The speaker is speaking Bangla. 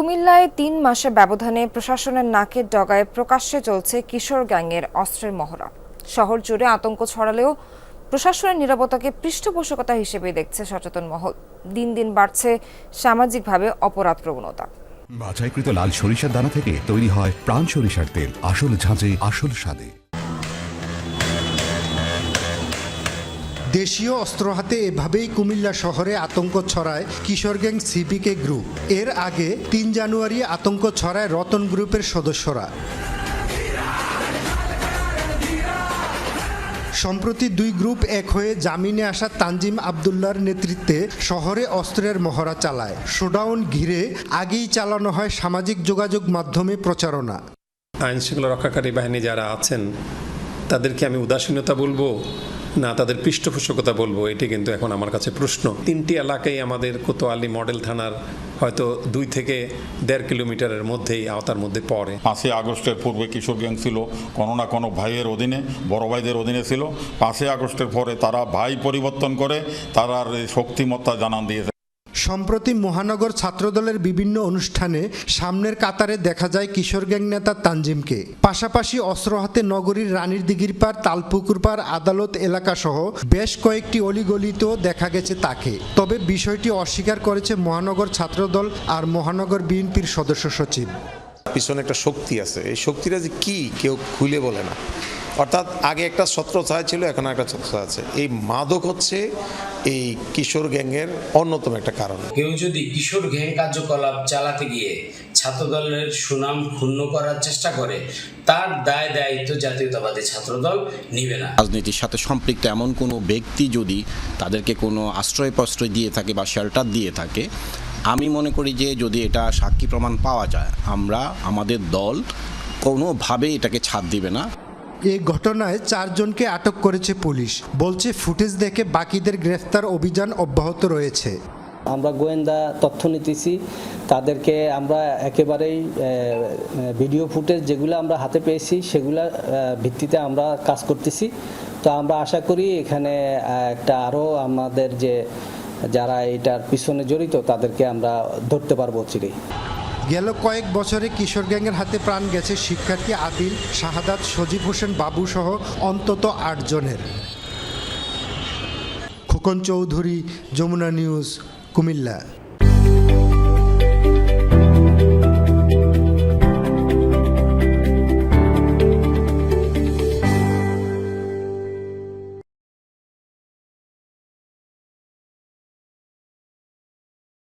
কুমিল্লায় তিন মাসে ব্যবধানে প্রশাসনের নাকের ডগায় প্রকাশ্যে চলছে কিশোর গ্যাংয়ের অস্ত্রের মহড়া। শহর জুড়ে আতঙ্ক ছড়ালেও প্রশাসনের নিরাপত্তাকে পৃষ্ঠপোষকতা হিসেবে দেখছে সচেতন মহল। দিন দিন বাড়ছে সামাজিকভাবে অপরাধ প্রবণতা বাছাইকৃত লাল সরিষার দানা থেকে তৈরি হয় প্রাণ সরিষার তেল। আসল ঝাঁঝে, আসল স্বাদে। দেশীয় অস্ত্র হাতে এভাবেই কুমিল্লা শহরে আতঙ্ক ছড়ায় কিশোর গ্যাং সিপিকে গ্রুপ। এর আগে তিন জানুয়ারি আতঙ্ক ছড়ায় রতন গ্রুপের সদস্যরা। সম্প্রতি দুই গ্রুপ এক হয়ে জামিনে আসা তানজিম আবদুল্লার নেতৃত্বে শহরে অস্ত্রের মহড়া চালায়। শোডাউন ঘিরে আগেই চালানো হয় সামাজিক যোগাযোগ মাধ্যমে প্রচারণা। আইন শৃঙ্খলা রক্ষাকারী বাহিনী যারা আছেন, তাদেরকে আমি উদাসীনতা বলব না, তাদের পৃষ্ঠপোষকতা বলব, এটি কিন্তু এখন আমার কাছে প্রশ্ন। তিনটি এলাকায় আমাদের কোতোয়ালি মডেল থানার হয়তো দুই থেকে দেড় কিলোমিটারের মধ্যেই আওতার মধ্যে পড়ে। পাঁচই আগস্টের পূর্বে কিশোর গ্যাং ছিল, কোনো না কোনো ভাইয়ের অধীনে, বড় ভাইদের অধীনে ছিল। পাঁচই আগস্টের পরে তারা ভাই পরিবর্তন করে, তারা শক্তিমত্তা জানান দিয়েছে। সম্প্রতি মহানগর ছাত্রদলের বিভিন্ন অনুষ্ঠানে সামনের কাতারে দেখা যায় কিশোর গ্যাং নেতা তানজিমকে। পাশাপাশি অস্ত্র হাতে নগরীর রানীর দিঘির পার তালপুকুর পার আদালত এলাকা সহ বেশ কয়েকটি অলিগলিতেও দেখা গেছে তাকে। তবে বিষয়টি অস্বীকার করেছে মহানগর ছাত্রদল আর মহানগর বিএনপির সদস্য সচিব। পিছনে একটা শক্তি আছে। এই শক্তিটা যে কি কেউ খুলে বলে না। অর্থাৎ আগে একটা ছত্রছায়া ছিল, এখন একটা ছত্রছায়া আছে। এই মাদক হচ্ছে এই কিশোর গ্যাংয়ের অন্যতম একটা কারণ। কেউ যদি কিশোর গ্যাং কার্যকলাপ চালাতে গিয়ে ছাত্রদলের সুনাম ক্ষুণ্ণ করার চেষ্টা করে তার দায় দায়িত্ব জাতীয়তাবাদী ছাত্রদল নিবে না। রাজনীতির সাথে সম্পৃক্ত এমন কোনো ব্যক্তি যদি তাদেরকে কোনো আশ্রয় প্রশ্রয় দিয়ে থাকে বা শেল্টার দিয়ে থাকে আমি মনে করি যে যদি এটা সাক্ষী প্রমাণ পাওয়া যায় আমরা আমাদের দল কোনোভাবেই এটাকে ছাড় দিবে না। এই ঘটনায় চারজনকে আটক করেছে পুলিশ। বলছে, ফুটেজ দেখে বাকিদের গ্রেফতার অভিযান অব্যাহত রয়েছে। আমরা গোয়েন্দা তথ্য নিতেছি। তাদেরকে আমরা একেবারেই ভিডিও ফুটেজ যেগুলো আমরা হাতে পেয়েছি, সেগুলা ভিত্তিতে আমরা কাজ করতেছি। তো আমরা আশা করি এখানে একটা আরও আমাদের যে, যারা এটার পিছনে জড়িত, তাদেরকে আমরা ধরতে পারব চিরেই গেল কয়েক বছরে কিশোর গ্যাংয়ের হাতে প্রাণ গেছে শিক্ষার্থী আদিল, শাহাদাত, সজীব হোসেন, বাবু সহ অন্তত আটজনের। খোকন চৌধুরী, যমুনা নিউজ, কুমিল্লা।